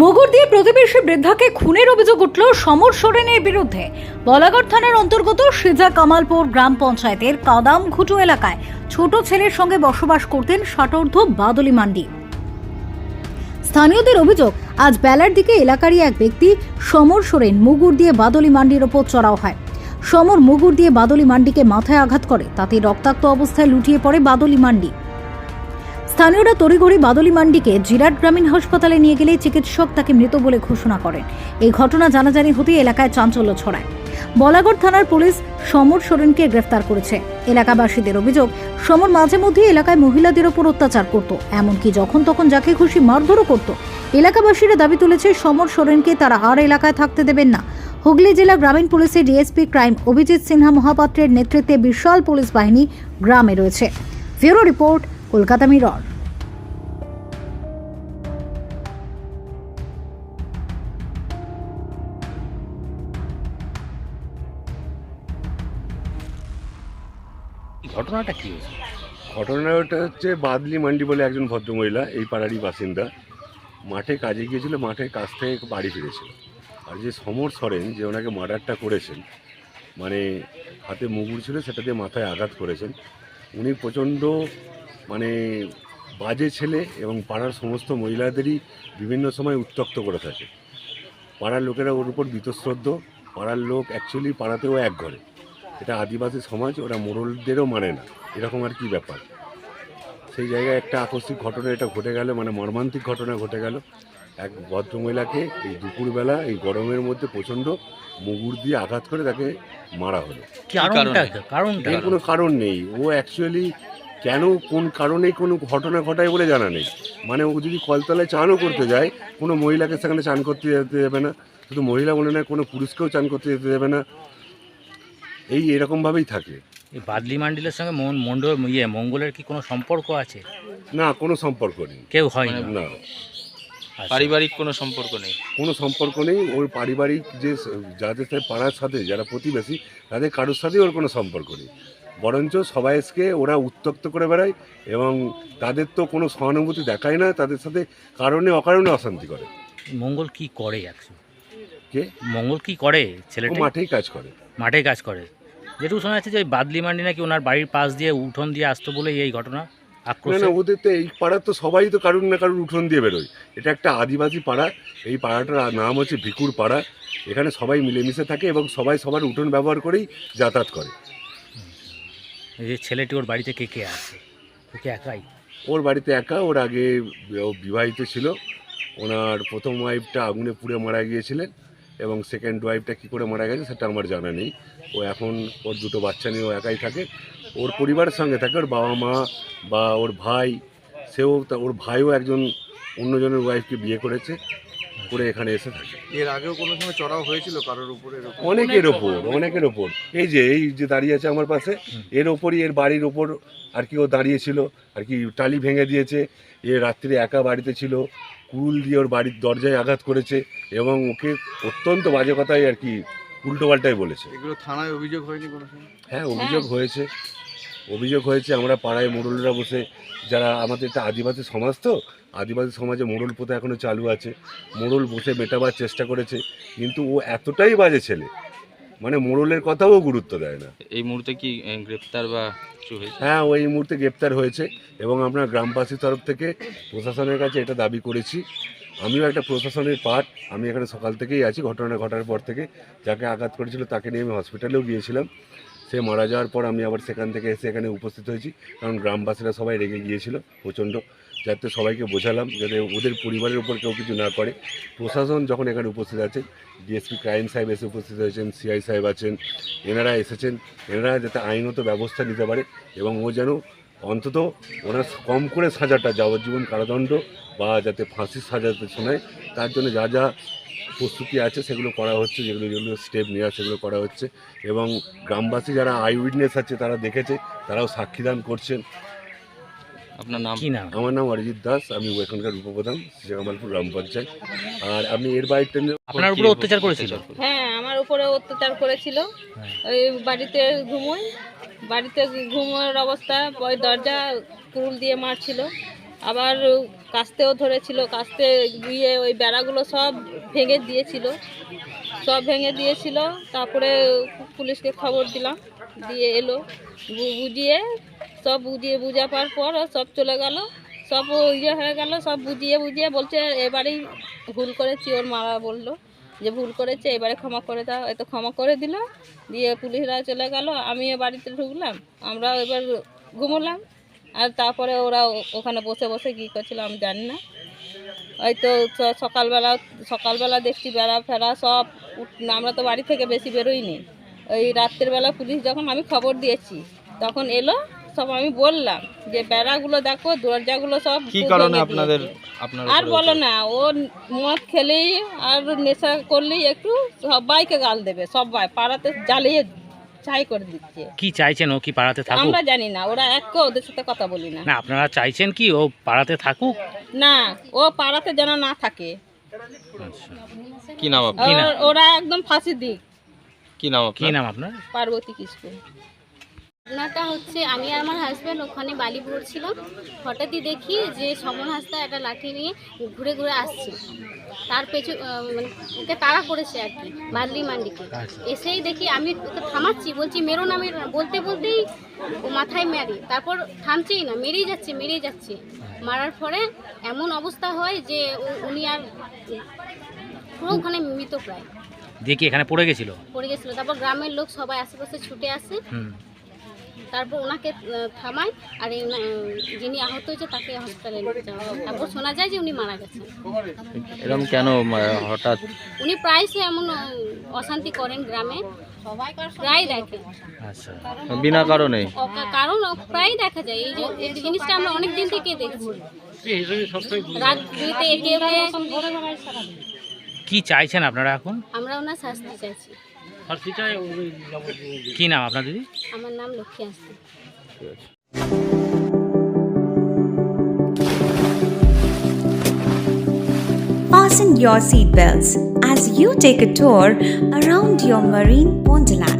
মুগুর দিয়ে প্রতিবেশী বৃদ্ধাকে খুনের অভিযোগ উঠল সমর সোরেনের বিরুদ্ধে। বলাগড় থানার অন্তর্গত সিজা কামালপুর গ্রাম পঞ্চায়েতের কাদাম ঘুটু এলাকায় ছোট ছেলের সঙ্গে বসবাস করতেন ষাটোর্ধ বাদলি মান্ডি। স্থানীয়দের অভিযোগ, আজ বেলার দিকে এলাকারই এক ব্যক্তি সমর সোরেন মুগুর দিয়ে বাদলি মান্ডির ওপর চড়াও হয়। সমর মুগুর দিয়ে বাদলি মান্ডিকে মাথায় আঘাত করে, তাতে রক্তাক্ত অবস্থায় লুটিয়ে পড়ে বাদলি মান্ডি। স্থানীয়রা তড়িঘড়ি বাদলি মান্ডিকে জিরাট গ্রামীণ হাসপাতালে নিয়ে গেলে চিকিৎসক তাকে মৃত বলে ঘোষণা করেন। এই ঘটনা জানাজানি হতেই এলাকায় চাঞ্চল্য ছড়ায়। বলাগড় থানার পুলিশ সমর সোরেনকে গ্রেফতার করেছে। এলাকাবাসীদের অভিযোগ, সমর মাঝে মধ্যে এলাকায় মহিলাদের ওপর অত্যাচার করত। এমনকি যখন তখন যাকে খুশি মারধরও করত। এলাকাবাসীরা দাবি তুলেছে, সমর সোরেনকে তারা আর এলাকায় থাকতে দেবেন না। হুগলি জেলা গ্রামীণ পুলিশের ডিএসপি ক্রাইম অভিজিৎ সিনহা মহাপাত্রের নেতৃত্বে বিশাল পুলিশ বাহিনী গ্রামে রয়েছে। Bureau report Kolkata mirror. ঘটনাটা কি হয়েছে? ঘটনাটা হচ্ছে বাদলি মান্ডি বলে একজন ভদ্রমহিলা এই পাড়ারই বাসিন্দা মাঠে কাজে গিয়েছিল মাঠে কাজ থেকে বাড়ি ফিরেছিল। আর যে সমর সরেন যে ওনাকে মার্ডারটা করেছেন মানে হাতে মুগুর ছিল সেটা দিয়ে মাথায় আঘাত করেছেন উনি প্রচণ্ড মানে বাজে ছেলে এবং পাড়ার সমস্ত মহিলাদেরই বিভিন্ন সময় উত্তক্ত করে থাকে। পাড়ার লোকেরা ওর উপর বীতশ্রদ্ধ। পাড়ার লোক অ্যাকচুয়ালি পাড়াতেও এক ঘরে। এটা আদিবাসী সমাজ ওরা মোড়লদেরও মানে না। এরকম আর কি ব্যাপার? সেই জায়গায় একটা আকস্মিক ঘটনা এটা ঘটে গেল মানে মর্মান্তিক ঘটনা ঘটে গেল। এক ভদ্রমহিলাকে এই দুপুরবেলা এই গরমের মধ্যে প্রচণ্ড মুগুর দিয়ে আঘাত করে তাকে মারা হলো। কারণটা? কোনো কারণ নেই। ও অ্যাকচুয়ালি কেন কোন কারণে কোনো ঘটনা ঘটায় বলে জানা নেই। মানে ও যদি কলতলায় চানও করতে যায় কোনো মহিলাকে সেখানে চান করতে যেতে দেবে না শুধু মহিলা বলে না কোনো পুরুষকেও চান করতে যেতে দেবে না। এই এরকমভাবেই থাকে। এই বাদলি মান্ডিলের সঙ্গে মন- মন্ডল ইয়ে মঙ্গলের কি কোনো সম্পর্ক আছে? না কোনো সম্পর্ক নেই। কেউ হয় না না। আচ্ছা। পারিবারিক কোনো সম্পর্ক নেই। কোনো সম্পর্ক নেই ওর পারিবারিক যে যাদের সাথে পাড়ার সাথে যারা প্রতিবেশী তাদের কারোর সাথেই ওর কোনো সম্পর্ক নেই। বরঞ্চ সবাই সবাইকে ওরা উত্তক্ত করে বেড়ায় এবং তাদের তো কোনো সহানুভূতি দেখায় না তাদের সাথে কারণে অকারণে অশান্তি করে। মঙ্গল কি করে একশো কে? মঙ্গল কি করে? ও ছেলেটা মাঠেই কাজ করে। মাঠে কাজ করে। যেটুকু শোনা যাচ্ছে যে ওই বাদলি মান্ডি নাকি ওনার বাড়ির পাশ দিয়ে উঠোন দিয়ে আসতো বলে এই ঘটনা না আক্রোশ না ওদের তো এই পাড়ার তো সবাই তো কারুর না কারুর উঠোন দিয়ে বেরোয়। এটা একটা আদিবাসী পাড়া। এই পাড়াটার নাম হচ্ছে ভিকুর পাড়া। এখানে সবাই মিলেমিশে থাকে এবং সবাই সবার উঠোন ব্যবহার করেই যাতায়াত করে। যে ছেলেটি ওর বাড়িতে কে কে আছে? ও কি একাই? ওর বাড়িতে একা, ওর আগে বিবাহিত ছিল। ওনার প্রথম ওয়াইফটা আগুনে পুড়ে মারা গিয়েছিলেন এবং সেকেন্ড ওয়াইফটা কী করে মারা গেছে সেটা আমার জানা নেই। ও এখন ওর দুটো বাচ্চা নিয়ে ও একাই থাকে। ওর পরিবারের সঙ্গে থাকে, ওর বাবা মা বা ওর ভাই, সেও ওর ভাইও একজন অন্যজনের ওয়াইফকে বিয়ে করেছে। করে এখানে এসে থাকে। এর আগেও কোনো সময় চড়াও হয়েছিল কারোর উপরে এরকম? অনেকের ওপর অনেকের ওপর এই যে এই যে দাঁড়িয়ে আছে আমার পাশে এর ওপরই এর বাড়ির ওপর আর কি ও দাঁড়িয়েছিল আর কি টালি ভেঙে দিয়েছে। এ রাত্রে একা বাড়িতে ছিল কুল দিয়ে ওর বাড়ির দরজায় আঘাত করেছে এবং ওকে অত্যন্ত বাজে কথাই আর কি উল্টো পাল্টাই বলেছে। এগুলো থানায় অভিযোগ হয়নি কোনো সময়? হ্যাঁ অভিযোগ হয়েছে। অভিযোগ হয়েছে আমরা পাড়ায় মোড়লরা বসে যারা আমাদের একটা আদিবাসী সমাজ তো আদিবাসী সমাজে মোড়ল প্রথা এখনও চালু আছে। মোড়ল বসে মেটাবার চেষ্টা করেছে কিন্তু ও এতটাই বাজে ছেলে মানে মোড়লের কথাও গুরুত্ব দেয় না। এই মুহূর্তে কি গ্রেপ্তার বা হ্যাঁ ওই মুহূর্তে গ্রেপ্তার হয়েছে এবং আমরা গ্রামবাসীর তরফ থেকে প্রশাসনের কাছে এটা দাবি করেছি। আমিও একটা প্রশাসনের পার্ট আমি এখানে সকাল থেকেই আছি ঘটনা ঘটার পর থেকে যাকে আঘাত করেছিল তাকে নিয়ে আমি হসপিটালেও গিয়েছিলাম। সে মারা যাওয়ার পর আমি আবার সেখান থেকে এসে এখানে উপস্থিত হয়েছি। কারণ গ্রামবাসীরা সবাই রেগে গিয়েছিল, প্রচণ্ড। যাতে সবাইকে বোঝালাম, যাতে ওদের পরিবারের উপর কেউ কিছু না করে। প্রশাসন যখন এখানে উপস্থিত আছে, ডিএসপি ক্রাইম সাহেব এসে উপস্থিত হয়েছেন, সিআই সাহেব আছেন, এনারা এসেছেন, এনারা যাতে আইনত ব্যবস্থা নিতে পারে এবং ও যেন অন্তত ওনার কম করে সাজাটা, যাবজ্জীবন কারাদণ্ড বা যাতে ফাঁসির সাজাতে শোনায়, তার জন্য যা যা প্রস্তুতি আছে সেগুলো করা হচ্ছে যেগুলো যেগুলো স্টেপ নেওয়া সেগুলো করা হচ্ছে। এবং গ্রামবাসী যারা আই উইটনেস আছে তারা দেখেছে তারাও সাক্ষীদান করছেন। আপনার নাম? কি নাম? আমার নাম অরিজিৎ দাস আমি এখানকার উপপ্রধান শ্রীকামালপুর গ্রাম পঞ্চায়েত। আর আমি এর বাড়িতে আপনার উপরে অত্যাচার করেছিল? হ্যাঁ আমার উপরে অত্যাচার করেছিল। হ্যাঁ। ওই বাড়িতে ঘুমোই বাড়িতে ঘুমোর অবস্থা ওই দরজা কুল দিয়ে মারছিল। আবার কাস্তেও ধরেছিল, কাস্তে গিয়ে ওই বেড়াগুলো সব ভেঙে দিয়েছিল। সব ভেঙে দিয়েছিল, তারপরে পুলিশকে খবর দিলাম, দিয়ে এলো। বুঝিয়ে সব বুঝিয়ে বুঝাবার পর সব চলে গেল। সব ইয়ে হয়ে গেল, সব বুঝিয়ে বুঝিয়ে বলছে, এবারেই ভুল করেছি, ওর মারা বলল, যে ভুল করেছে, এবারে ক্ষমা করে দাও। এত ক্ষমা করে দিল, দিয়ে পুলিশরা চলে গেল, আমি বাড়িতে ঢুকলাম আমরা এবার ঘুমোলাম। আর তারপরে ওরা ওখানে বসে বসে কী করছিল আমি জানি না। হয়তো সকালবেলা সকালবেলা দেখছি বেড়া ফেরা সব উঠ- আমরা তো বাড়ি থেকে বেশি বেরোইনি। ওই রাত্রের বেলা পুলিশ যখন আমি খবর দিয়েছি তখন এলো সব আমি বললাম যে বেড়াগুলো দেখো দরজাগুলো সব কি কারণে আপনাদের আর বলো না ও মদ খেলেই আর নেশা করলেই একটু সবাইকে গাল দেবে সবাই পাড়াতে জ্বালিয়ে ছাই করে দিচ্ছে। কি চাইছেন ও কি পাড়াতে থাকুক? আমরা জানি না ওরা এক ওদের সাথে কথা বলি না। না আপনারা চাইছেন কি ও পাড়াতে থাকুক? না ও পাড়াতে যেন না থাকে। আচ্ছা। কি নাম আপনার? কি নাম? ওর- ওরা একদম ফাঁসি দিক। কি নাম কি নাম আপনার? পার্বতী কিস্কু ঘটনাটা হচ্ছে আমি আর আমার হাজব্যান্ড ওখানে বালি ভরছিলাম হঠাৎই দেখি যে সমন হাসদা একটা লাঠি নিয়ে ঘুরে ঘুরে আসছে। তার পেছু মানে ওকে তাড়া করেছে আর কি বার্লি মান্ডিকে। এসেই দেখি আমি ওকে থামাচ্ছি বলছি মেরো না মেরো না। বলতে বলতেই ও মাথায় মেরে। তারপর থামছেই না মেরেই যাচ্ছে মেরেই যাচ্ছে। মারার পরে এমন অবস্থা হয় যে উনি আর পুরো ওখানে মৃত প্রায়। কি এখানে পড়ে গেছিল? পড়ে গেছিল। তারপর গ্রামের লোক সবাই আশেপাশে ছুটে আসে। হুম। তারপর ওনাকে থামায় আর যিনি আহত হয়েছে তাকে হসপিটালে নিয়ে যাওয়া তারপর শোনা যায় যে উনি মারা গেছেন। এরকম কেন হঠাৎ? উনি প্রায়শই এমন অশান্তি করেন গ্রামে। প্রায় দেখে। আচ্ছা বিনা কারণে কারণ ও প্রায় দেখা যায়। এই যে জিনিসটা আমরা অনেক দিন থেকে দেখছি। রাত দুইতে কি চাইছেন আপনারা এখন আমরা ওনার শাস্তি চাইছি কি নাম আপনার দিদি আমার নাম Lakshmi আস্তি Fasten your seatbelts as you take a tour around your marine wonderland.